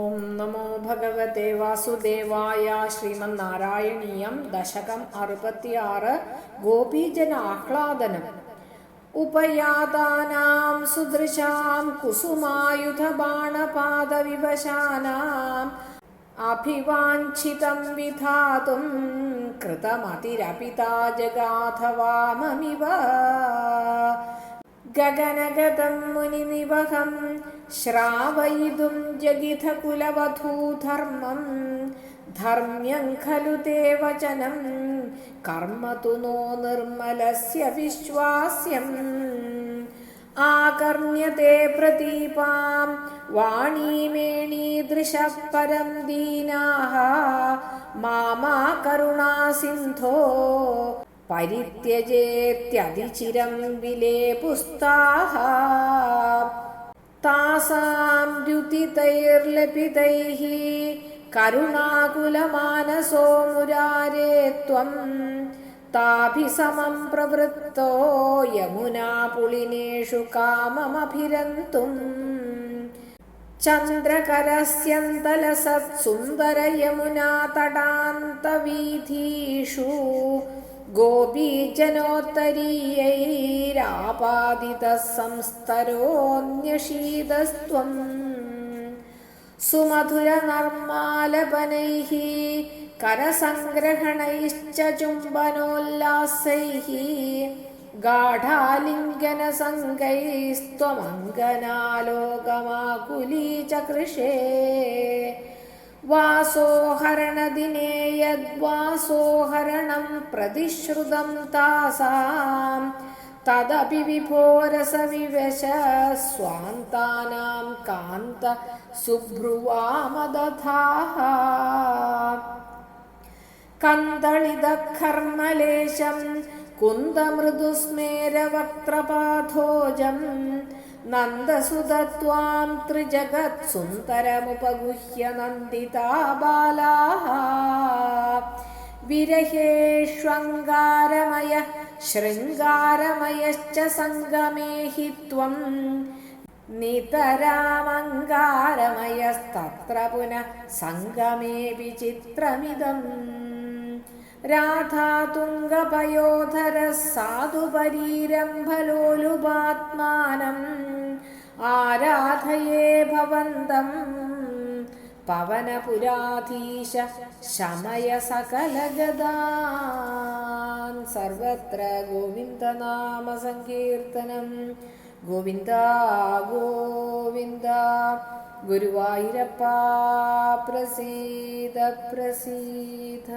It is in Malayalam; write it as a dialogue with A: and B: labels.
A: ഓം നമോ ഭഗവത്തെ വാസുദേവായ ശ്രീമന്നാരായണീയം ദശകം അറുപത്തിയാറ് ഗോപീജന ആഹ്ലാദനം. ഉപയാതാനാം സുദൃശാം കുസുമായുധബാണപാദവിവശാനാം അഭിവാഞ്ചിതം വിധാതും കൃതമതിരപിതാ ജഗാഥവാമമിവ ഗഗനഗതം മുനിനിവഹം ശ്രാവയിതും ജഗിതകുലവധൂധർമ്മം ധർമ്മ്യം ഖലു തേ വചനം കർമ്മ തു നോ നിർമ്മലസ്യ വിശ്വാസ്യം. ആകർണ്യത്തെ പ്രതീപാം വാണീമേണീദൃശഃ പരം ദീനാः മാമാ കരുണാസിന്ധോ പരിത്യജേത്യതിചിരം വിലേപുസ്താः താസാം ദ്യുതിതൈർലപിതൈः കരുണാകുലമാനസോ മുരാരേ ത്വം. താഭിസമം പ്രവൃത്തോ യമുനാപുളിനേഷു കാമമഭിരന്തും. ചന്ദ്രകരസ്യന്തലസത്സുന്ദരയമുനാതടാന്തവീഥീഷു गोपीजनोत्तरीयैरापादितः संस्तरोऽन्यषीदस्त्वम् सुमधुरनर्मालपनैः करसङ्ग्रहणैश्च चुम्बनोल्लासैः गाढालिङ्गनसङ्गैस्त्वमङ्गनालोकमाकुली च कृषे വാസോഹരണദിനേ യദ്വാസോഹരണം പ്രതിശ്രുതം താസാം. തദപി വിഭോരസവിവശ സ്വാന്താനാം കാന്ത സുഭ്രുവാമദധാഹ കന്തളിതകർമ്മലേശം കുന്തമൃദുസ്മേരവക്ത്രപാഥോജം नन्दसुदत्वां त्रिजगत्सुन्दरमुपगुह्य नन्दिता बालाः विरहेष्वङ्गारमय शृङ्गारमयश्च सङ्गमे हि त्वं नितरामङ्गारमयस्तत्र पुनः सङ्गमे विचित्रमिदम् രാധാതുംഗപയോധരः സാധുപരീരംഭലോലുപാത്മാനം ആരാധയേ ഭവന്തം പവനപുരാധീശ ശമയ സകലഗതാൻ സർവത്ര ഗോവിന്ദനാമസങ്കീർത്തനം. ഗോവിന്ദ ഗോവിന്ദ ഗുരുവായൂരപ്പ പ്രസീത പ്രസീത.